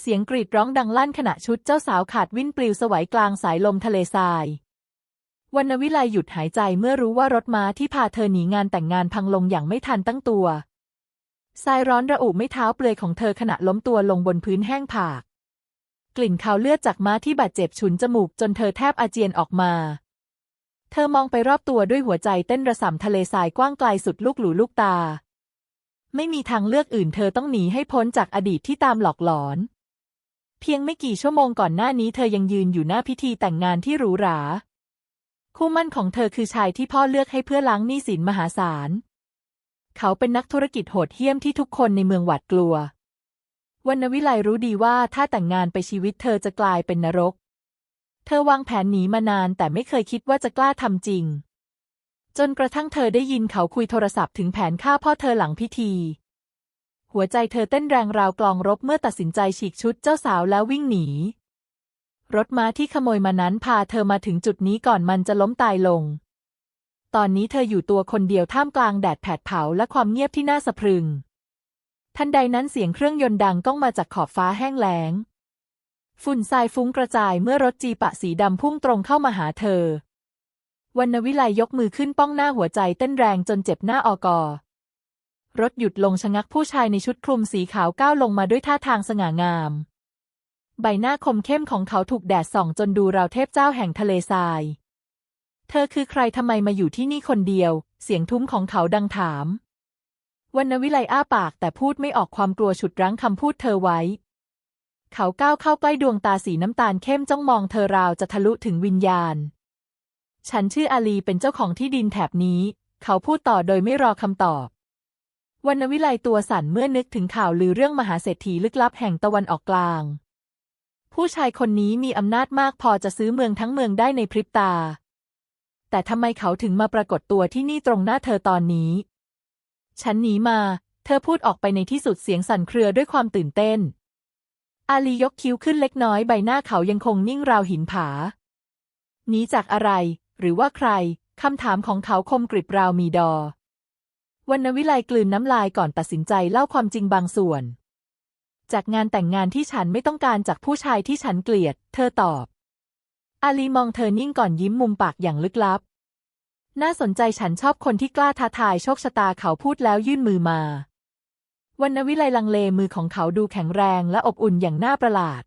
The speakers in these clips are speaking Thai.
เสียงกรีดร้องดังลั่นขณะชุดเจ้าสาวขาดวิ่นปลิวสวัยกลางสายลมทะเลทราย วรรณวิไลหยุดหายใจเมื่อรู้ว่ารถม้าที่พาเธอหนีงานแต่งงานพังลงอย่างไม่ทันตั้งตัวทรายร้อนระอุไม่เท้าเปลือยของเธอขณะล้มตัวลงบนพื้นแห้งผาก กลิ่นคาวเลือดจากม้าที่บาดเจ็บฉุนจมูกจนเธอแทบอาเจียนออกมา เธอมองไปรอบตัวด้วยหัวใจเต้นระส่ำทะเลทรายกว้างไกลสุดลูกหลูลูกตา ไม่มีทางเลือกอื่น เธอต้องหนีให้พ้นจากอดีตที่ตามหลอกหลอน เพียงไม่กี่ชั่วโมงก่อนหน้านี้เธอยังยืนอยู่หน้าพิธีแต่งงานที่หรูหรา คู่มั่นของเธอคือชายที่พ่อเลือกให้เพื่อล้างหนี้สินมหาศาล เขาเป็นนักธุรกิจโหดเหี้ยมที่ทุกคนในเมืองหวาดกลัววรรณวิไลรู้ดีว่าถ้าแต่งงานไปชีวิตเธอจะกลายเป็นนรก เธอวางแผนหนีมานานแต่ไม่เคยคิดว่าจะกล้าทำจริง จนกระทั่งเธอได้ยินเขาคุยโทรศัพท์ถึงแผนฆ่าพ่อเธอหลังพิธี หัวใจเธอเต้นแรงราวกลองรบเมื่อตัดสินใจฉีกชุดเจ้าสาวแล้ววิ่งหนี รถม้าที่ขโมยมานั้นพาเธอมาถึงจุดนี้ก่อนมันจะล้มตายลง ตอนนี้เธออยู่ตัวคนเดียวท่ามกลางแดดแผดเผาและความเงียบที่น่าสะพรึง ทันใดนั้นเสียงเครื่องยนต์ดังก้องมาจากขอบฟ้าแห้งแล้ง ฝุ่นทรายฟุ้งกระจายเมื่อรถจีปะสีดำพุ่งตรงเข้ามาหาเธอวรรณวิไลยกมือขึ้นป้องหน้าหัวใจเต้นแรงจนเจ็บหน้าออกอ รถหยุดลงชะงักผู้ชายในชุดคลุมสีขาวก้าวลงมาด้วยท่าทางสง่างาม ใบหน้าคมเข้มของเขาถูกแดดส่องจนดูราวเทพเจ้าแห่งทะเลทราย เธอคือใครทำไมมาอยู่ที่นี่คนเดียว เสียงทุ้มของเขาดังถามวรรณวิไลอ้าปากแต่พูดไม่ออกความกลัวฉุดรั้งคำพูดเธอไว้ เขาก้าวเข้าใกล้ดวงตาสีน้ำตาลเข้มจ้องมองเธอราวจะทะลุถึงวิญญาณ ฉันชื่ออาลีเป็นเจ้าของที่ดินแถบนี้ เขาพูดต่อโดยไม่รอคำตอบ วรรณวิไลตัวสั่นเมื่อนึกถึงข่าวลือเรื่องมหาเศรษฐีลึกลับแห่งตะวันออกกลาง ผู้ชายคนนี้มีอำนาจมากพอจะซื้อเมืองทั้งเมืองได้ในพริบตา แต่ทำไมเขาถึงมาปรากฏตัวที่นี่ตรงหน้าเธอตอนนี้ ฉันหนีมา เธอพูดออกไปในที่สุดเสียงสั่นเครือด้วยความตื่นเต้น อาลียกคิ้วขึ้นเล็กน้อยใบหน้าเขายังคงนิ่งราวหินผา หนีจากอะไร หรือว่าใครคำถามของเขาคมกริบราวมีดอ วรรณวิไลกลืนน้ำลายก่อนตัดสินใจเล่าความจริงบางส่วน จากงานแต่งงานที่ฉันไม่ต้องการจากผู้ชายที่ฉันเกลียด เธอตอบ อาลีมองเธอนิ่งก่อนยิ้มมุมปากอย่างลึกลับ น่าสนใจฉันชอบคนที่กล้าท้าทายโชคชะตาเขาพูดแล้วยื่นมือมาวรรณวิไลลังเลมือของเขาดูแข็งแรงและอบอุ่นอย่างน่าประหลาด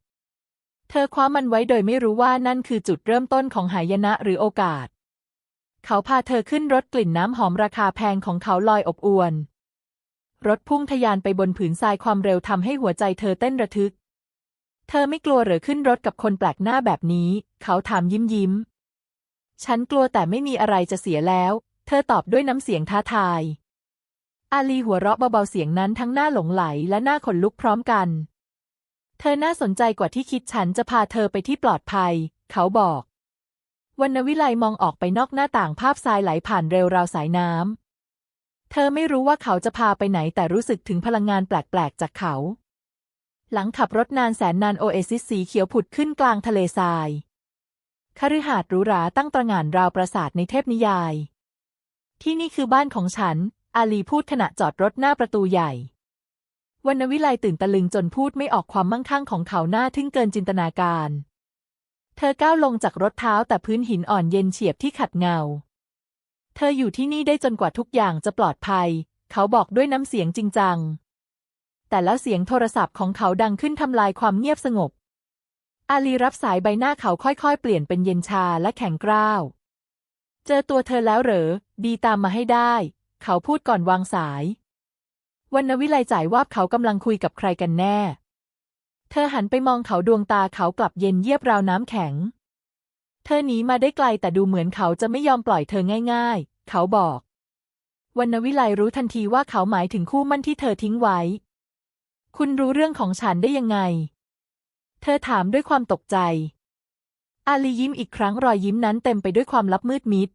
เธอคว้ามันไว้โดยไม่รู้ว่านั่นคือจุดเริ่มต้นของหายนะหรือโอกาส เขาพาเธอขึ้นรถกลิ่นน้ำหอมราคาแพงของเขาลอยอบอวน รถพุ่งทะยานไปบนผืนทรายความเร็วทำให้หัวใจเธอเต้นระทึก เธอไม่กลัวหรือขึ้นรถกับคนแปลกหน้าแบบนี้ เขาถามยิ้มยิ้ม ฉันกลัวแต่ไม่มีอะไรจะเสียแล้ว เธอตอบด้วยน้ำเสียงท้าทาย อาลีหัวเราะเบาๆเสียงนั้นทั้งหน้าหลงไหลและหน้าขนลุกพร้อมกัน เธอน่าสนใจกว่าที่คิดฉันจะพาเธอไปที่ปลอดภัย เขาบอก วรรณวิไลมองออกไปนอกหน้าต่างภาพทรายไหลผ่านเร็วราวสายน้ำ เธอไม่รู้ว่าเขาจะพาไปไหนแต่รู้สึกถึงพลังงานแปลกๆ จากเขา หลังขับรถนานแสนนานโอเอซิสสีเขียวผุดขึ้นกลางทะเลทรายคฤหาสน์หรูหราตั้งตระหง่านราวปราสาทในเทพนิยาย ที่นี่คือบ้านของฉัน อาลีพูดขณะจอดรถหน้าประตูใหญ่วรรณวิไลตื่นตะลึงจนพูดไม่ออกความมั่งคั่งของเขาหน้าทึ่งเกินจินตนาการ เธอก้าวลงจากรถเท้าแต่พื้นหินอ่อนเย็นเฉียบที่ขัดเงา เธออยู่ที่นี่ได้จนกว่าทุกอย่างจะปลอดภัย เขาบอกด้วยน้ำเสียงจริงจัง แต่แล้วเสียงโทรศัพท์ของเขาดังขึ้นทำลายความเงียบสงบ อาลีรับสายใบหน้าเขาค่อยๆ เปลี่ยนเป็นเย็นชาและแข็งกร้าว เจอตัวเธอแล้วเหรอ ดีตามมาให้ได้ เขาพูดก่อนวางสายวรรณวิไลจ่ายว่าเขากำลังคุยกับใครกันแน่ ธอหันไปมองเขาดวงตาเขากลับเย็นเยียบราวน้ำแข็ง เธอหนีมาได้ไกลแต่ดูเหมือนเขาจะไม่ยอมปล่อยเธอง่าย ๆ เขาบอกวรรณวิไลรู้ทันทีว่าเขาหมายถึงคู่มั่นที่เธอทิ้งไว้ คุณรู้เรื่องของฉันได้ยังไง เธอถามด้วยความตกใจ อาลียิ้มอีกครั้งรอยยิ้มนั้นเต็มไปด้วยความลับมืดมิด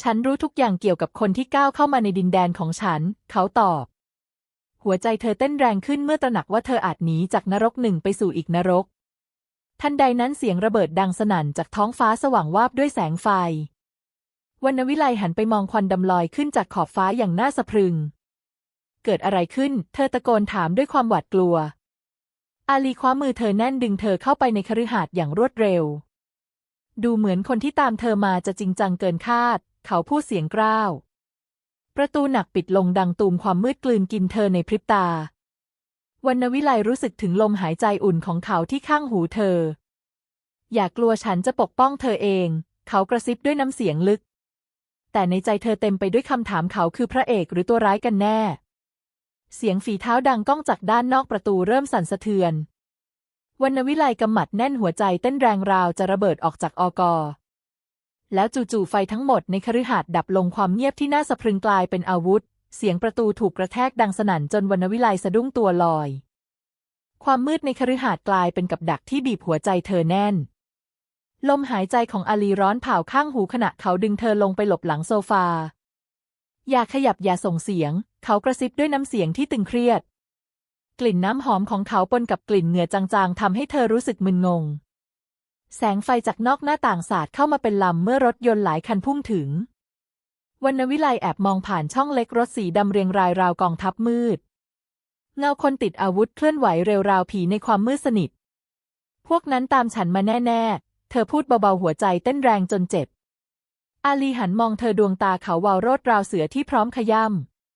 ฉันรู้ทุกอย่างเกี่ยวกับคนที่ก้าวเข้ามาในดินแดนของฉัน เขาตอบ หัวใจเธอเต้นแรงขึ้นเมื่อตระหนักว่าเธออาจหนีจากนรกหนึ่งไปสู่อีกนรก ทันใดนั้นเสียงระเบิดดังสนั่นจากท้องฟ้าสว่างวาบด้วยแสงไฟวรรณวิไลหันไปมองควันดำลอยขึ้นจากขอบฟ้าอย่างน่าสะพรึง เกิดอะไรขึ้น เธอตะโกนถามด้วยความหวาดกลัว อาลีคว้ามือเธอแน่นดึงเธอเข้าไปในคฤหาสน์อย่างรวดเร็ว ดูเหมือนคนที่ตามเธอมาจะจริงจังเกินคาด เขาพูดเสียงกร้าว ประตูหนักปิดลงดังตูมความมืดกลืนกินเธอในพริบตา วันนวิไลรู้สึกถึงลมหายใจอุ่นของเขาที่ข้างหูเธอ อย่ากลัวฉันจะปกป้องเธอเอง เขากระซิบด้วยน้ำเสียงลึก แต่ในใจเธอเต็มไปด้วยคำถามเขาคือพระเอกหรือตัวร้ายกันแน่ เสียงฝีเท้าดังก้องจากด้านนอกประตูเริ่มสั่นสะเทือนวรรณวิไลกำหมัดแน่นหัวใจเต้นแรงราวจะระเบิดออกจากอกอ แล้วจู่ๆไฟทั้งหมดในคฤหาสน์ดับลงความเงียบที่น่าสะพรึงกลายเป็นอาวุธ เสียงประตูถูกกระแทกดังสนั่นจนวรรณวิไลสะดุ้งตัวลอย ความมืดในคฤหาสน์กลายเป็นกับดักที่บีบหัวใจเธอแน่น ลมหายใจของอาลีร้อนเผาข้างหูขณะเขาดึงเธอลงไปหลบหลังโซฟา อย่าขยับอย่าส่งเสียง เขากระซิบด้วยน้ำเสียงที่ตึงเครียด กลิ่นน้ำหอมของเขาปนกับกลิ่นเหงื่อจางๆทำให้เธอรู้สึกมึนงง แสงไฟจากนอกหน้าต่างสาดเข้ามาเป็นลำเมื่อรถยนต์หลายคันพุ่งถึงวรรณวิไลแอบมองผ่านช่องเล็กรถสีดำเรียงรายราวกองทัพมืด เงาคนติดอาวุธเคลื่อนไหวเร็วราวผีในความมืดสนิท พวกนั้นตามฉันมาแน่ๆ เธอพูดเบาๆหัวใจเต้นแรงจนเจ็บ อาลีหันมองเธอดวงตาเขาวาวโรดราวเสือที่พร้อมขย่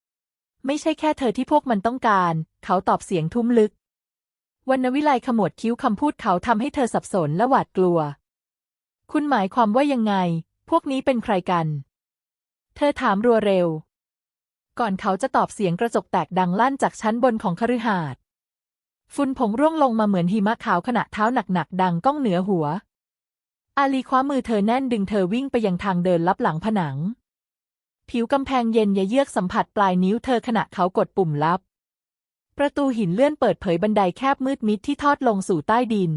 ำไม่ใช่แค่เธอที่พวกมันต้องการ เขาตอบเสียงทุ้มลึก วรรณวิไลขมวดคิ้วคำพูดเขาทำให้เธอสับสนและหวาดกลัว คุณหมายความว่ายังไง พวกนี้เป็นใครกัน เธอถามรัวเร็ว ก่อนเขาจะตอบเสียงกระจกแตกดังลั่นจากชั้นบนของคฤหาสน์ฝุ่นผงร่วงลงมาเหมือนหิมะขาวขณะเท้าหนักๆดังก้องเหนือหัว อาลีคว้ามือเธอแน่นดึงเธอวิ่งไปยังทางเดินลับหลังผนัง ผิวกำแพงเย็นยะเยือกสัมผัสปลายนิ้วเธอขณะเขากดปุ่มลับ ประตูหินเลื่อนเปิดเผยบันไดแคบมืดมิดที่ทอดลงสู่ใต้ดิน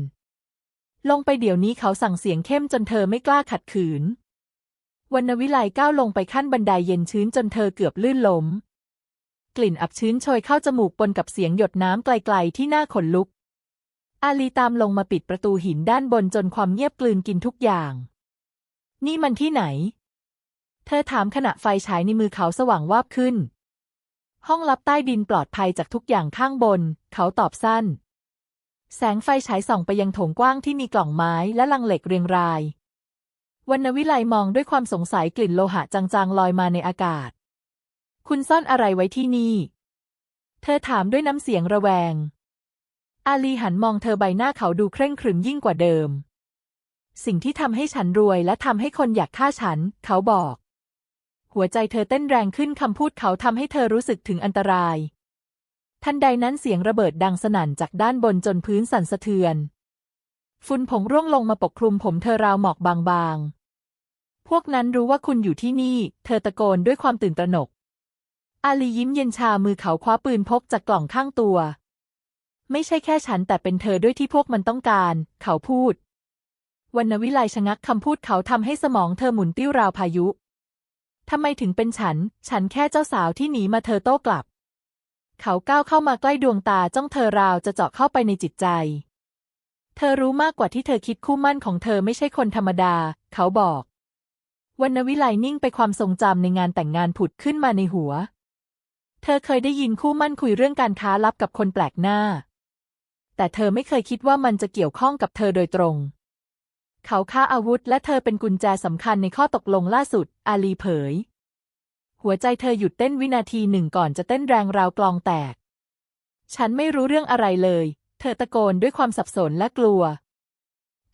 ลงไปเดี๋ยวนี้เขาสั่งเสียงเข้มจนเธอไม่กล้าขัดขืนวรรณวิไลก้าวลงไปขั้นบันไดเย็นชื้นจนเธอเกือบลื่นล้ม กลิ่นอับชื้นโชยเข้าจมูกปนกับเสียงหยดน้ำไกลๆที่น่าขนลุก อาลีตามลงมาปิดประตูหินด้านบนจนความเงียบกลืนกินทุกอย่าง นี่มันที่ไหน เธอถามขณะไฟฉายในมือเขาสว่างวาบขึ้น ห้องลับใต้ดินปลอดภัยจากทุกอย่างข้างบน เขาตอบสั้น แสงไฟฉายส่องไปยังโถงกว้างที่มีกล่องไม้และลังเหล็กเรียงราย วรรณวิไลมองด้วยความสงสัยกลิ่นโลหะจางๆลอยมาในอากาศ คุณซ่อนอะไรไว้ที่นี่ เธอถามด้วยน้ำเสียงระแวง อาลีหันมองเธอใบหน้าเขาดูเคร่งขรึมยิ่งกว่าเดิม สิ่งที่ทำให้ฉันรวยและทำให้คนอยากฆ่าฉัน เขาบอก หัวใจเธอเต้นแรงขึ้นคำพูดเขาทำให้เธอรู้สึกถึงอันตราย ทันใดนั้นเสียงระเบิดดังสนั่นจากด้านบนจนพื้นสั่นสะเทือน ฝุ่นผงร่วงลงมาปกคลุมผมเธอราวหมอกบางๆ พวกนั้นรู้ว่าคุณอยู่ที่นี่ เธอตะโกนด้วยความตื่นตระหนก อาลียิ้มเย็นชามือเขาคว้าปืนพกจากกล่องข้างตัว ไม่ใช่แค่ฉันแต่เป็นเธอด้วยที่พวกมันต้องการ เขาพูดวรรณวิไลชะงักคำพูดเขาทำให้สมองเธอหมุนติ้วราวพายุ ทำไมถึงเป็นฉัน ฉันแค่เจ้าสาวที่หนีมาเธอโต้กลับ เขาก้าวเข้ามาใกล้ดวงตาจ้องเธอราวจะเจาะเข้าไปในจิตใจ เธอรู้มากกว่าที่เธอคิดคู่มั่นของเธอไม่ใช่คนธรรมดา เขาบอกวรรณวิไลนิ่งไปความทรงจำในงานแต่งงานผุดขึ้นมาในหัว เธอเคยได้ยินคู่มั่นคุยเรื่องการค้าลับกับคนแปลกหน้า แต่เธอไม่เคยคิดว่ามันจะเกี่ยวข้องกับเธอโดยตรง เขาค้าอาวุธและเธอเป็นกุญแจสำคัญในข้อตกลงล่าสุด อาลีเผย หัวใจเธอหยุดเต้นวินาทีหนึ่งก่อนจะเต้นแรงราวกลองแตก ฉันไม่รู้เรื่องอะไรเลย เธอตะโกนด้วยความสับสนและกลัว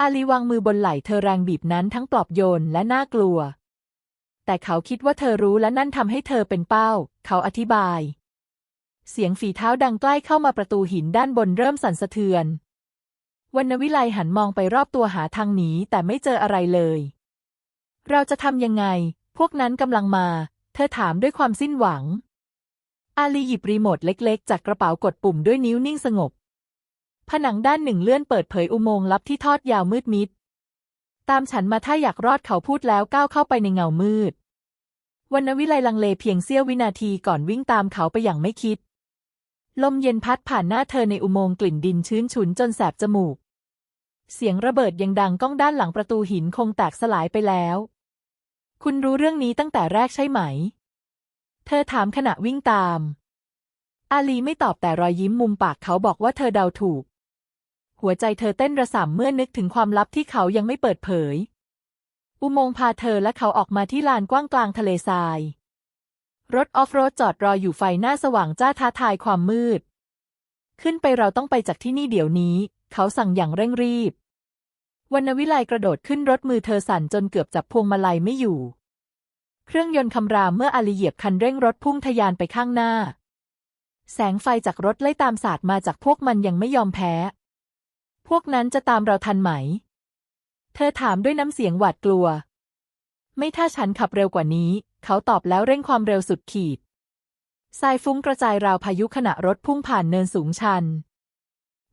อาลีวางมือบนไหล่เธอแรงบีบนั้นทั้งปลอบโยนและน่ากลัว แต่เขาคิดว่าเธอรู้และนั่นทำให้เธอเป็นเป้า เขาอธิบาย เสียงฝีเท้าดังใกล้เข้ามาประตูหินด้านบนเริ่มสั่นสะเทือน วรรณวิไลหันมองไปรอบตัวหาทางหนีแต่ไม่เจออะไรเลย เราจะทำยังไง พวกนั้นกำลังมา เธอถามด้วยความสิ้นหวัง อาลีหยิบรีโมทเล็กๆ จากกระเป๋ากดปุ่มด้วยนิ้วนิ่งสงบ ผนังด้านหนึ่งเลื่อนเปิดเผยอุโมงค์ลับที่ทอดยาวมืดมิด ตามฉันมาถ้าอยากรอดเขาพูดแล้วก้าวเข้าไปในเงามืดวรรณวิไลลังเลเพียงเสี้ยววินาทีก่อนวิ่งตามเขาไปอย่างไม่คิด ลมเย็นพัดผ่านหน้าเธอในอุโมงค์กลิ่นดินชื้นฉุนจนแสบจมูก เสียงระเบิดยังดังก้องด้านหลังประตูหินคงแตกสลายไปแล้ว คุณรู้เรื่องนี้ตั้งแต่แรกใช่ไหม เธอถามขณะวิ่งตาม อาลีไม่ตอบแต่รอยยิ้มมุมปากเขาบอกว่าเธอเดาถูก หัวใจเธอเต้นระส่ำเมื่อนึกถึงความลับที่เขายังไม่เปิดเผย อุโมงค์พาเธอและเขาออกมาที่ลานกว้างกลางทะเลทราย รถออฟโรดจอดรออยู่ไฟหน้าสว่างจ้าท้าทายความมืด ขึ้นไปเราต้องไปจากที่นี่เดี๋ยวนี้ เขาสั่งอย่างเร่งรีบวรรณวิไลกระโดดขึ้นรถมือเธอสั่นจนเกือบจับพวงมาลัยไม่อยู่ เครื่องยนต์คำรามเมื่ออาลีเหยียบคันเร่งรถพุ่งทะยานไปข้างหน้า แสงไฟจากรถไล่ตามสาดมาจากพวกมันยังไม่ยอมแพ้ พวกนั้นจะตามเราทันไหม เธอถามด้วยน้ำเสียงหวาดกลัว ไม่ถ้าฉันขับเร็วกว่านี้ เขาตอบแล้วเร่งความเร็วสุดขีดทรายฟุ้งกระจายราวพายุขณะรถพุ่งผ่านเนินสูงชัน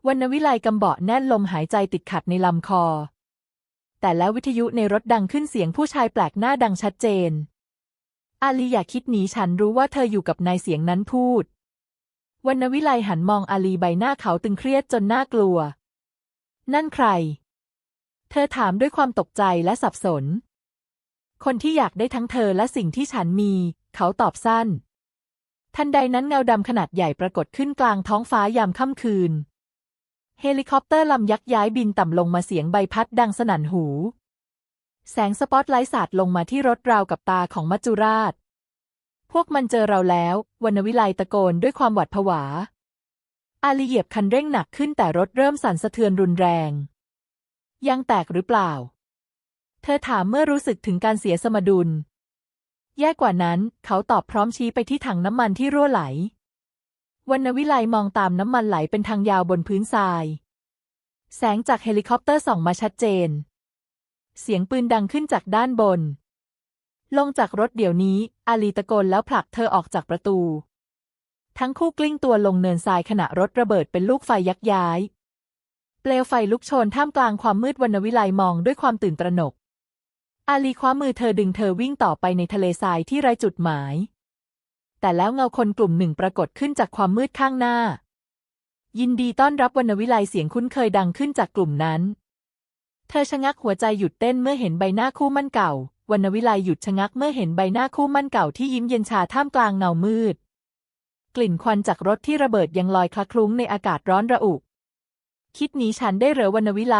วรรณวิไลกำเบาะแน่นลมหายใจติดขัดในลำคอ แต่แล้ววิทยุในรถดังขึ้นเสียงผู้ชายแปลกหน้าดังชัดเจน อาลีอย่าคิดหนีฉันรู้ว่าเธออยู่กับนายเสียงนั้นพูดวรรณวิไลหันมองอาลีใบหน้าเขาตึงเครียดจนน่ากลัว นั่นใคร เธอถามด้วยความตกใจและสับสน คนที่อยากได้ทั้งเธอและสิ่งที่ฉันมี เขาตอบสั้น ทันใดนั้นเงาดำขนาดใหญ่ปรากฏขึ้นกลางท้องฟ้ายามค่ำคืน เฮลิคอปเตอร์ลำยักษ์ย้ายบินต่ำลงมาเสียงใบพัดดังสนั่นหู แสงสปอตไลท์สาดลงมาที่รถราวกับตาของมัจจุราช พวกมันเจอเราแล้ววรรณวิไลตะโกนด้วยความหวาดผวา อาลีเหยียบคันเร่งหนักขึ้นแต่รถเริ่มสั่นสะเทือนรุนแรง ยังแตกหรือเปล่า เธอถามเมื่อรู้สึกถึงการเสียสมดุล แย่กว่านั้นเขาตอบพร้อมชี้ไปที่ถังน้ำมันที่รั่วไหล วรรณวิไลมองตามน้ำมันไหลเป็นทางยาวบนพื้นทราย แสงจากเฮลิคอปเตอร์ส่องมาชัดเจน เสียงปืนดังขึ้นจากด้านบน ลงจากรถเดี๋ยวนี้ อาลีตะโกนแล้วผลักเธอออกจากประตู ทั้งคู่กลิ้งตัวลงเนินทรายขณะรถระเบิดเป็นลูกไฟยักย้าย เปลวไฟลุกโชนท่ามกลางความมืดวรรณวิไลมองด้วยความตื่นตระหนก อาลีคว้ามือเธอดึงเธอวิ่งต่อไปในทะเลทรายที่ไร้จุดหมาย แต่แล้วเงาคนกลุ่มหนึ่งปรากฏขึ้นจากความมืดข้างหน้า ยินดีต้อนรับวรรณวิไลเสียงคุ้นเคยดังขึ้นจากกลุ่มนั้น เธอชะงักหัวใจหยุดเต้นเมื่อเห็นใบหน้าคู่มั่นเก่าวรรณวิไลหยุดชะงักเมื่อเห็นใบหน้าคู่มั่นเก่าที่ยิ้มเย็นชาท่ามกลางเงามืด กลิ่นควันจากรถที่ระเบิดยังลอยคละคลุ้งในอากาศร้อนระอุ คิดหนีฉันได้เหรอวรรณวิไล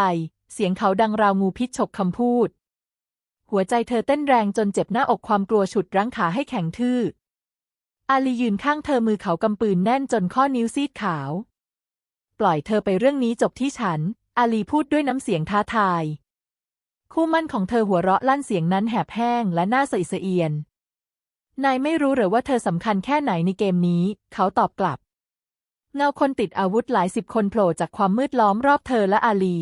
เสียงเขาดังราวงูพิษฉกคำพูด หัวใจเธอเต้นแรงจนเจ็บหน้าอกความกลัวฉุดรั้งขาให้แข็งทื่อ อาลียืนข้างเธอมือเขากำปืนแน่นจนข้อนิ้วซีดขาว ปล่อยเธอไปเรื่องนี้จบที่ฉัน อาลีพูดด้วยน้ำเสียงท้าทาย คู่มั่นของเธอหัวเราะลั่นเสียงนั้นแหบแห้งและหน้าสะอิสะเอียน นายไม่รู้หรือว่าเธอสำคัญแค่ไหนในเกมนี้ เขาตอบกลับ เงาคนติดอาวุธหลายสิบคนโผล่จากความมืดล้อมรอบเธอและอาลี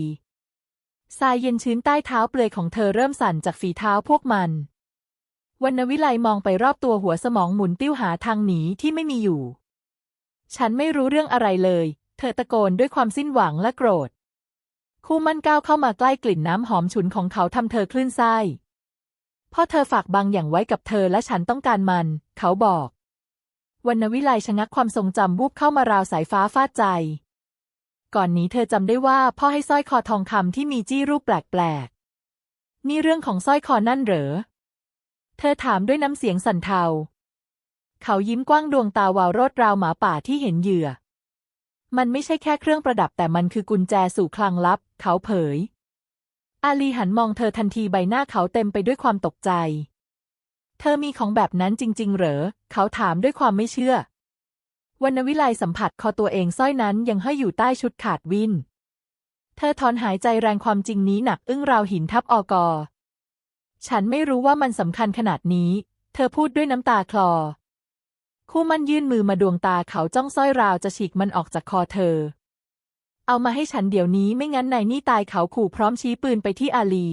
ทรายเย็นชื้นใต้เท้าเปลือยของเธอเริ่มสั่นจากฝีเท้าพวกมัน วรรณวิไลมองไปรอบตัวหัวสมองหมุนติ้วหาทางหนีที่ไม่มีอยู่ ฉันไม่รู้เรื่องอะไรเลย เธอตะโกนด้วยความสิ้นหวังและโกรธ คู่มั่นก้าวเข้ามาใกล้กลิ่นน้ำหอมฉุนของเขาทำเธอคลื่นไส้พ่อเธอฝากบางอย่างไว้กับเธอและฉันต้องการมัน เขาบอกวรรณวิไลชะงักความทรงจำวูบเข้ามาราวสายฟ้าฟาดใจ ก่อนนี้เธอจำได้ว่าพ่อให้สร้อยคอทองคำที่มีจี้รูปแปลกๆนี่เรื่องของสร้อยคอนั่นเหรอ เธอถามด้วยน้ำเสียงสั่นเทา เขายิ้มกว้างดวงตาวาวโรดราวหมาป่าที่เห็นเหยื่อ มันไม่ใช่แค่เครื่องประดับแต่มันคือกุญแจสู่คลังลับ เขาเผย อาลีหันมองเธอทันทีใบหน้าเขาเต็มไปด้วยความตกใจ เธอมีของแบบนั้นจริง ๆ เหรอ เขาถามด้วยความไม่เชื่อวรรณวิไลสัมผัสคอตัวเองสร้อยนั้นยังห้อยอยู่ใต้ชุดขาดวิน เธอถอนหายใจแรงความจริงนี้หนักอึ้งราวหินทับออกอ ฉันไม่รู้ว่ามันสำคัญขนาดนี้ เธอพูดด้วยน้ำตาคลอ คู่มันยื่นมือมาดวงตาเขาจ้องสร้อยราวจะฉีกมันออกจากคอเธอ เอามาให้ฉันเดี๋ยวนี้ไม่งั้นนายนี่ตายเขาขู่พร้อมชี้ปืนไปที่อาลี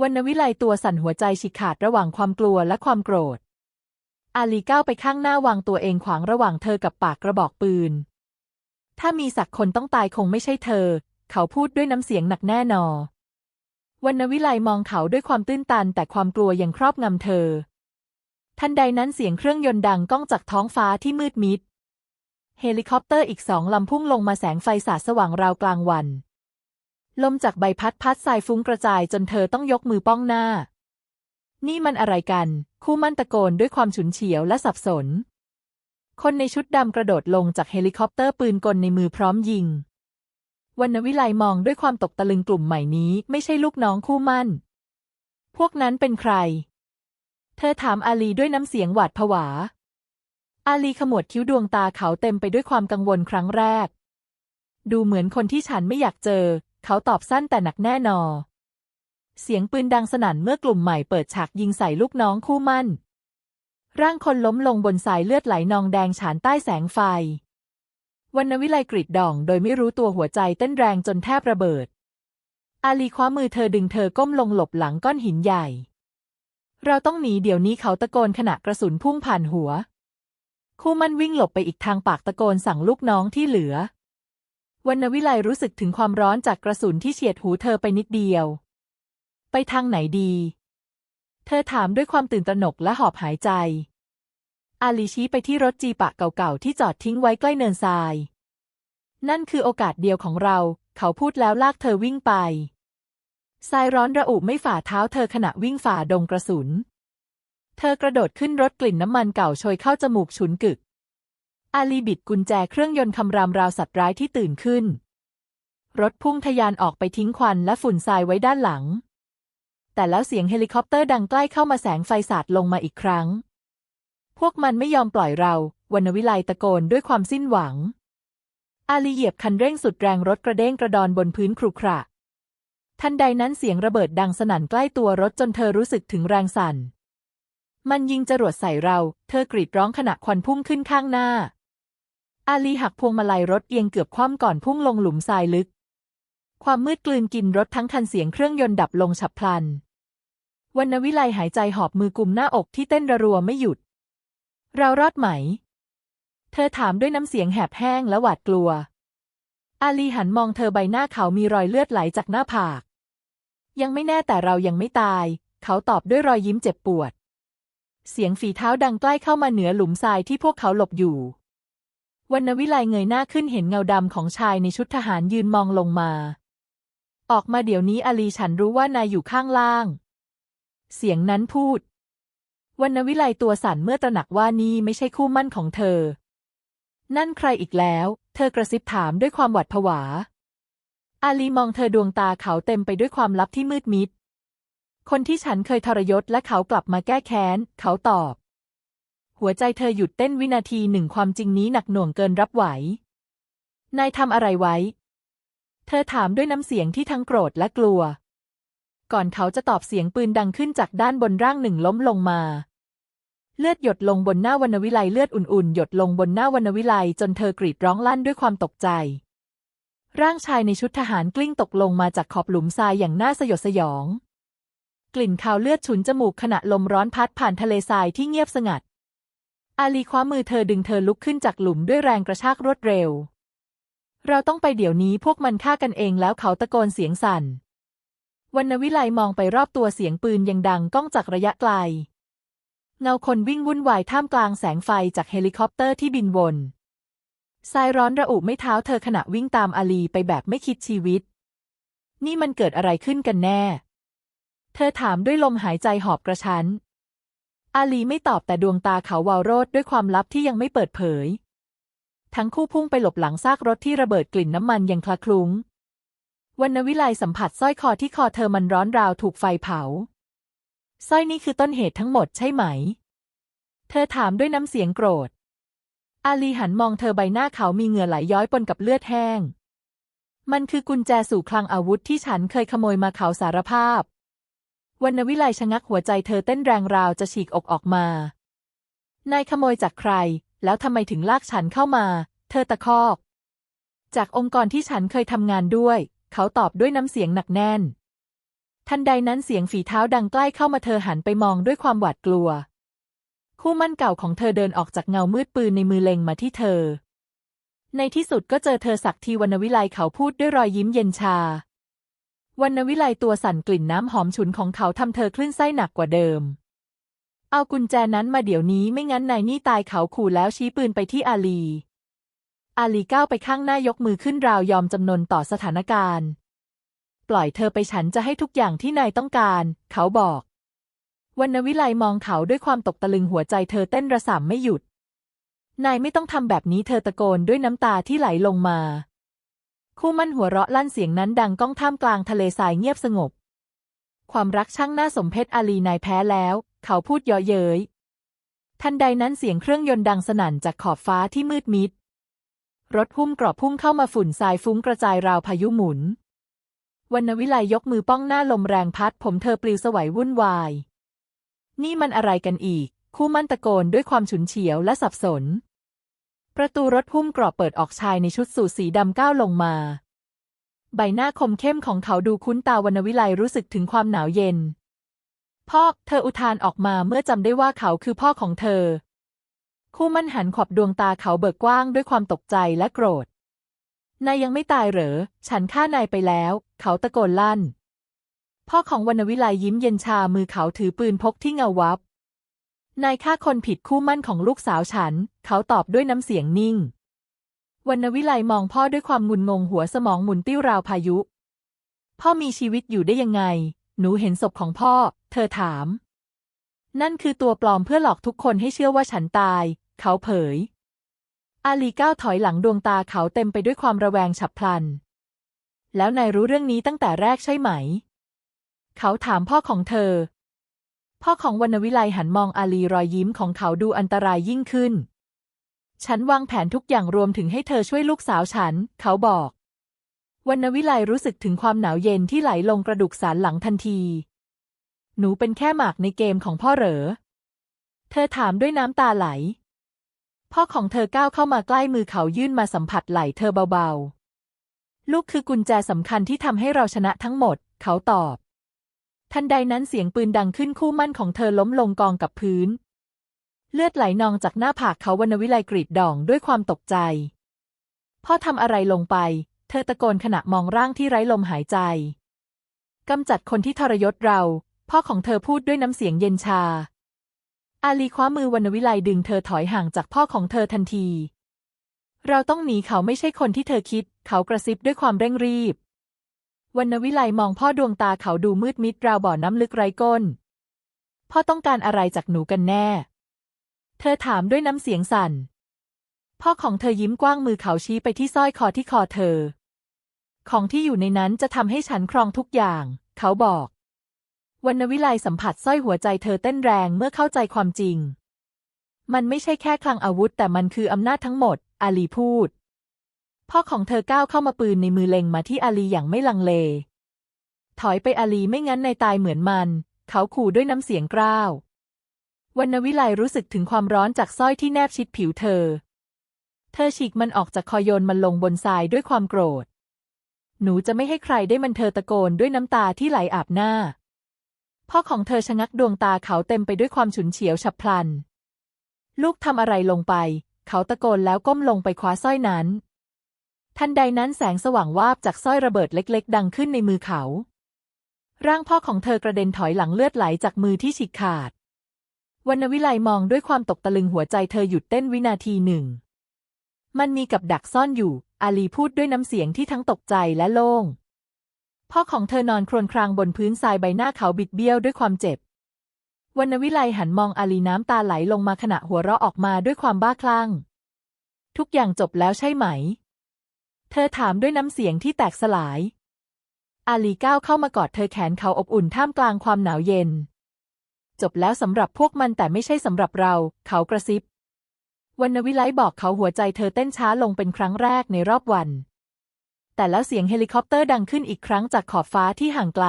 วรรณวิไลตัวสั่นหัวใจฉีกขาดระหว่างความกลัวและความโกรธ อาลีก้าวไปข้างหน้าวางตัวเองขวางระหว่างเธอกับปากกระบอกปืน ถ้ามีสักคนต้องตายคงไม่ใช่เธอ เขาพูดด้วยน้ำเสียงหนักแน่นอน วรรณวิไลมองเขาด้วยความตื้นตันแต่ความกลัวยังครอบงำเธอ ทันใดนั้นเสียงเครื่องยนต์ดังก้องจากท้องฟ้าที่มืดมิด เฮลิคอปเตอร์อีกสองลำพุ่งลงมาแสงไฟสาดสว่างราวกลางวัน ลมจากใบพัดพัดสายฟุ้งกระจายจนเธอต้องยกมือป้องหน้า นี่มันอะไรกัน คู่มั่นตะโกนด้วยความฉุนเฉียวและสับสน คนในชุดดำกระโดดลงจากเฮลิคอปเตอร์ปืนกลในมือพร้อมยิง วรรณวิไลมองด้วยความตกตะลึงกลุ่มใหม่นี้ไม่ใช่ลูกน้องคู่มั่น พวกนั้นเป็นใคร เธอถามอาลีด้วยน้ำเสียงหวาดผวา อาลีขมวดคิ้วดวงตาเขาเต็มไปด้วยความกังวลครั้งแรก ดูเหมือนคนที่ฉันไม่อยากเจอ เขาตอบสั้นแต่หนักแน่นอ เสียงปืนดังสนั่นเมื่อกลุ่มใหม่เปิดฉากยิงใส่ลูกน้องคู่มั่น ร่างคนล้มลงบนสายเลือดไหลนองแดงฉานใต้แสงไฟ วรรณวิไลกรีดดองโดยไม่รู้ตัวหัวใจเต้นแรงจนแทบระเบิด อาลีคว้ามือเธอดึงเธอก้มลงหลบหลังก้อนหินใหญ่ เราต้องหนีเดี๋ยวนี้เขาตะโกนขณะกระสุนพุ่งผ่านหัว คู่มันวิ่งหลบไปอีกทางปากตะโกนสั่งลูกน้องที่เหลือวรรณวิไลรู้สึกถึงความร้อนจากกระสุนที่เฉียดหูเธอไปนิดเดียว ไปทางไหนดี เธอถามด้วยความตื่นตระหนกและหอบหายใจ อาลีชี้ไปที่รถจีปะเก่าๆที่จอดทิ้งไว้ใกล้เนินทราย นั่นคือโอกาสเดียวของเรา เขาพูดแล้วลากเธอวิ่งไป ทรายร้อนระอุไม่ฝ่าเท้าเธอขณะวิ่งฝ่าดงกระสุน เธอกระโดดขึ้นรถกลิ่นน้ำมันเก่าโชยเข้าจมูกฉุนกึก อาลีบิดกุญแจเครื่องยนต์คำรามราวสัตว์ร้ายที่ตื่นขึ้น รถพุ่งทะยานออกไปทิ้งควันและฝุ่นทรายไว้ด้านหลัง แต่แล้วเสียงเฮลิคอปเตอร์ดังใกล้เข้ามาแสงไฟสาดลงมาอีกครั้ง พวกมันไม่ยอมปล่อยเรา วรรณวิไลตะโกนด้วยความสิ้นหวัง อาลีเหยียบคันเร่งสุดแรงรถกระเด้งกระดอนบนพื้นครุขระ ทันใดนั้นเสียงระเบิดดังสนั่นใกล้ตัวรถจนเธอรู้สึกถึงแรงสั่น มันยิงจรวดใส่เรา เธอกรีดร้องขณะควันพุ่งขึ้นข้างหน้า อาลีหักพวงมาลัยรถเอียงเกือบคว่ำก่อนพุ่งลงหลุมทรายลึก ความมืดกลืนกินรถทั้งคันเสียงเครื่องยนต์ดับลงฉับพลันวรรณวิไลหายใจหอบมือกุมหน้าอกที่เต้นระรัวไม่หยุด เรารอดไหม เธอถามด้วยน้ำเสียงแหบแห้งและหวาดกลัว อาลีหันมองเธอใบหน้าเขามีรอยเลือดไหลจากหน้าผาก ยังไม่แน่แต่เรายังไม่ตาย เขาตอบด้วยรอยยิ้มเจ็บปวด เสียงฝีเท้าดังใกล้เข้ามาเหนือหลุมทรายที่พวกเขาหลบอยู่วรรณวิไลเงยหน้าขึ้นเห็นเงาดำของชายในชุดทหารยืนมองลงมา ออกมาเดี๋ยวนี้อาลีฉันรู้ว่านายอยู่ข้างล่าง เสียงนั้นพูด วรรณวิไลตัวสั่นเมื่อตระหนักว่านี่ไม่ใช่คู่มั่นของเธอ นั่นใครอีกแล้ว เธอกระซิบถามด้วยความหวาดผวา อาลีมองเธอดวงตาเขาเต็มไปด้วยความลับที่มืดมิด คนที่ฉันเคยทรยศและเขากลับมาแก้แค้น เขาตอบ หัวใจเธอหยุดเต้นวินาทีหนึ่งความจริงนี้หนักหน่วงเกินรับไหว นายทำอะไรไว้ เธอถามด้วยน้ำเสียงที่ทั้งโกรธและกลัวก่อนเขาจะตอบเสียงปืนดังขึ้นจากด้านบนร่างหนึ่งล้มลงมา เลือดหยดลงบนหน้าวรรณวิไลเลือดอุ่นๆ หยดลงบนหน้าวรรณวิไลจนเธอกรีดร้องลั่นด้วยความตกใจ ร่างชายในชุดทหารกลิ้งตกลงมาจากขอบหลุมทรายอย่างน่าสยดสยอง กลิ่นคาวเลือดฉุนจมูกขณะลมร้อนพัดผ่านทะเลทรายที่เงียบสงัด อาลีคว้ามือเธอดึงเธอลุกขึ้นจากหลุมด้วยแรงกระชากรวดเร็ว เราต้องไปเดี๋ยวนี้พวกมันฆ่ากันเองแล้วเขาตะโกนเสียงสั่นวรรณวิไลมองไปรอบตัวเสียงปืนยังดังก้องจากระยะไกล เงาคนวิ่งวุ่นวายท่ามกลางแสงไฟจากเฮลิคอปเตอร์ที่บินวนทรายร้อนระอุไม่เท้าเธอขณะวิ่งตามอาลีไปแบบไม่คิดชีวิต นี่มันเกิดอะไรขึ้นกันแน่ เธอถามด้วยลมหายใจหอบกระชั้น อาลีไม่ตอบแต่ดวงตาเขาวาวโรดด้วยความลับที่ยังไม่เปิดเผย ทั้งคู่พุ่งไปหลบหลังซากรถที่ระเบิดกลิ่นน้ำมันยังคละคลุ้งวรรณวิไลสัมผัสสร้อยคอที่คอเธอมันร้อนราวถูกไฟเผา สร้อยนี้คือต้นเหตุทั้งหมดใช่ไหม เธอถามด้วยน้ำเสียงโกรธ อาลีหันมองเธอใบหน้าเขามีเหงื่อไหลย้อยปนกับเลือดแห้ง มันคือกุญแจสู่คลังอาวุธที่ฉันเคยขโมยมาเขาสารภาพวรรณวิไลชะงักหัวใจเธอเต้นแรงราวจะฉีกอกออกมา นายขโมยจากใคร แล้วทำไมถึงลากฉันเข้ามา เธอตะคอก จากองค์กรที่ฉันเคยทำงานด้วย เขาตอบด้วยน้ำเสียงหนักแน่น ทันใดนั้นเสียงฝีเท้าดังใกล้เข้ามาเธอหันไปมองด้วยความหวาดกลัว คู่มั่นเก่าของเธอเดินออกจากเงามืดปืนในมือเล็งมาที่เธอ ในที่สุดก็เจอเธอสักทีวรรณวิไลเขาพูดด้วยรอยยิ้มเย็นชาวรรณวิไลตัวสั่นกลิ่นน้ำหอมฉุนของเขาทำเธอคลื่นไส้หนักกว่าเดิม เอากุญแจนั้นมาเดี๋ยวนี้ไม่งั้นนายนี่ตายเขาขู่แล้วชี้ปืนไปที่อาลี อาลีก้าวไปข้างหน้ายกมือขึ้นราวยอมจำนนต่อสถานการณ์ ปล่อยเธอไปฉันจะให้ทุกอย่างที่นายต้องการ เขาบอกวรรณวิไลมองเขาด้วยความตกตะลึงหัวใจเธอเต้นระส่ำไม่หยุด นายไม่ต้องทำแบบนี้เธอตะโกนด้วยน้ำตาที่ไหลลงมา คู่มั่นหัวเราะลั่นเสียงนั้นดังก้องท่ามกลางทะเลทรายเงียบสงบ ความรักช่างน่าสมเพชอาลีนายแพ้แล้ว เขาพูดเยาะเย้ย ทันใดนั้นเสียงเครื่องยนต์ดังสนั่นจากขอบฟ้าที่มืดมิด รถหุ้มกรอบพุ่งเข้ามาฝุ่นทรายฟุ้งกระจายราวพายุหมุน วรรณวิไลยกมือป้องหน้าลมแรงพัด ผมเธอปลิวสวัยวุ่นวาย นี่มันอะไรกันอีก คู่มั่นตะโกนด้วยความฉุนเฉียวและสับสน ประตูรถหุ้มกรอบเปิดออกชายในชุดสูทสีดำก้าวลงมา ใบหน้าคมเข้มของเขาดูคุ้นตาวรรณวิไลรู้สึกถึงความหนาวเย็น พ่อเธออุทานออกมาเมื่อจำได้ว่าเขาคือพ่อของเธอ คู่มั่นหันขอบดวงตาเขาเบิกกว้างด้วยความตกใจและโกรธนายยังไม่ตายเหรอ ฉันฆ่านายไปแล้ว เขาตะโกนลั่น พ่อของวรรณวิไลยิ้มเย็นชามือเขาถือปืนพกที่เงาวับ นายฆ่าคนผิดคู่มั่นของลูกสาวฉัน เขาตอบด้วยน้ำเสียงนิ่ง วรรณวิไลมองพ่อด้วยความงุนงงหัวสมองหมุนติ้วราวพายุ พ่อมีชีวิตอยู่ได้ยังไง หนูเห็นศพของพ่อ เธอถาม นั่นคือตัวปลอมเพื่อหลอกทุกคนให้เชื่อว่าฉันตาย เขาเผย อาลีก้าวถอยหลังดวงตาเขาเต็มไปด้วยความระแวงฉับพลัน แล้วนายรู้เรื่องนี้ตั้งแต่แรกใช่ไหม เขาถามพ่อของเธอ พ่อของวรรณวิไลหันมองอาลีรอยยิ้มของเขาดูอันตรายยิ่งขึ้น ฉันวางแผนทุกอย่างรวมถึงให้เธอช่วยลูกสาวฉัน เขาบอกวรรณวิไลรู้สึกถึงความหนาวเย็นที่ไหลลงกระดูกสันหลังทันที หนูเป็นแค่หมากในเกมของพ่อเหรอ เธอถามด้วยน้ำตาไหล พ่อของเธอก้าวเข้ามาใกล้มือเขายื่นมาสัมผัสไหล่เธอเบาๆ ลูกคือกุญแจสำคัญที่ทำให้เราชนะทั้งหมด เขาตอบ ทันใดนั้นเสียงปืนดังขึ้นคู่มั่นของเธอล้มลงกองกับพื้น เลือดไหลนองจากหน้าผากเขาวรรณวิไลกรีดดองด้วยความตกใจ พ่อทำอะไรลงไป เธอตะโกนขณะมองร่างที่ไร้ลมหายใจกำจัดคนที่ทรยศเรา พ่อของเธอพูดด้วยน้ำเสียงเย็นชา อาลีคว้ามือวรรณวิไลดึงเธอถอยห่างจากพ่อของเธอทันที เราต้องหนีเขาไม่ใช่คนที่เธอคิด เขากระซิบด้วยความเร่งรีบวรรณวิไลมองพ่อดวงตาเขาดูมืดมิดราวบ่อน้ำลึกไร้ก้น พ่อต้องการอะไรจากหนูกันแน่ เธอถามด้วยน้ำเสียงสั่น พ่อของเธอยิ้มกว้างมือเขาชี้ไปที่สร้อยคอที่คอเธอ ของที่อยู่ในนั้นจะทำให้ฉันครองทุกอย่าง เขาบอกวรรณวิไลสัมผัสสร้อยหัวใจเธอเต้นแรงเมื่อเข้าใจความจริง มันไม่ใช่แค่คลังอาวุธแต่มันคืออำนาจทั้งหมด อาลีพูด พ่อของเธอก้าวเข้ามาปืนในมือเล็งมาที่อาลีอย่างไม่ลังเล ถอยไปอาลีไม่งั้นในตายเหมือนมัน เขาขู่ด้วยน้ำเสียงกร้าววรรณวิไลรู้สึกถึงความร้อนจากสร้อยที่แนบชิดผิวเธอ เธอฉีกมันออกจากคอโยนมันลงบนทรายด้วยความโกรธ หนูจะไม่ให้ใครได้มันเธอตะโกนด้วยน้ำตาที่ไหลอาบหน้า พ่อของเธอชะงักดวงตาเขาเต็มไปด้วยความฉุนเฉียวฉับพลัน ลูกทำอะไรลงไป เขาตะโกนแล้วก้มลงไปคว้าสร้อยนั้น ทันใดนั้นแสงสว่างวาบจากสร้อยระเบิดเล็ก ๆ ดังขึ้นในมือเขา ร่างพ่อของเธอกระเด็นถอยหลังเลือดไหลจากมือที่ฉีกขาดวรรณวิไลมองด้วยความตกตะลึงหัวใจเธอหยุดเต้นวินาทีหนึ่ง มันมีกับดักซ่อนอยู่ อาลีพูดด้วยน้ำเสียงที่ทั้งตกใจและโล่ง พ่อของเธอนอนครวญครางบนพื้นทรายใบหน้าเขาบิดเบี้ยวด้วยความเจ็บ วรรณวิไลหันมองอาลีน้ำตาไหลลงมาขณะหัวเราะออกมาด้วยความบ้าคลั่ง ทุกอย่างจบแล้วใช่ไหม เธอถามด้วยน้ำเสียงที่แตกสลาย อาลีก้าวเข้ามากอดเธอแขนเขาอบอุ่นท่ามกลางความหนาวเย็น จบแล้วสำหรับพวกมันแต่ไม่ใช่สำหรับเรา เขากระซิบวรรณวิไลบอกเขาหัวใจเธอเต้นช้าลงเป็นครั้งแรกในรอบวัน แต่แล้วเสียงเฮลิคอปเตอร์ดังขึ้นอีกครั้งจากขอบฟ้าที่ห่างไกล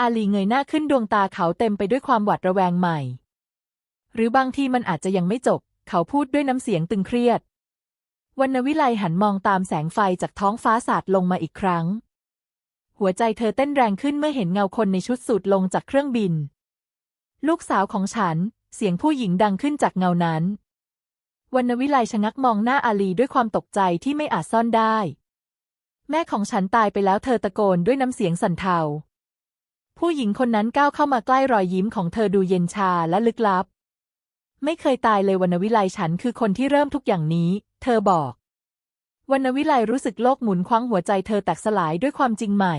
อาลีเงยหน้าขึ้นดวงตาเขาเต็มไปด้วยความหวาดระแวงใหม่ หรือบางทีมันอาจจะยังไม่จบ เขาพูดด้วยน้ำเสียงตึงเครียดวรรณวิไลหันมองตามแสงไฟจากท้องฟ้าสาดลงมาอีกครั้ง หัวใจเธอเต้นแรงขึ้นเมื่อเห็นเงาคนในชุดสูทลงจากเครื่องบิน ลูกสาวของฉัน เสียงผู้หญิงดังขึ้นจากเงานั้นวรรณวิไลชะงักมองหน้าอาลีด้วยความตกใจที่ไม่อาจซ่อนได้ แม่ของฉันตายไปแล้วเธอตะโกนด้วยน้ำเสียงสั่นเทา ผู้หญิงคนนั้นก้าวเข้ามาใกล้รอยยิ้มของเธอดูเย็นชาและลึกลับ ไม่เคยตายเลยวรรณวิไลฉันคือคนที่เริ่มทุกอย่างนี้ เธอบอกวรรณวิไลรู้สึกโลกหมุนคว้างหัวใจเธอแตกสลายด้วยความจริงใหม่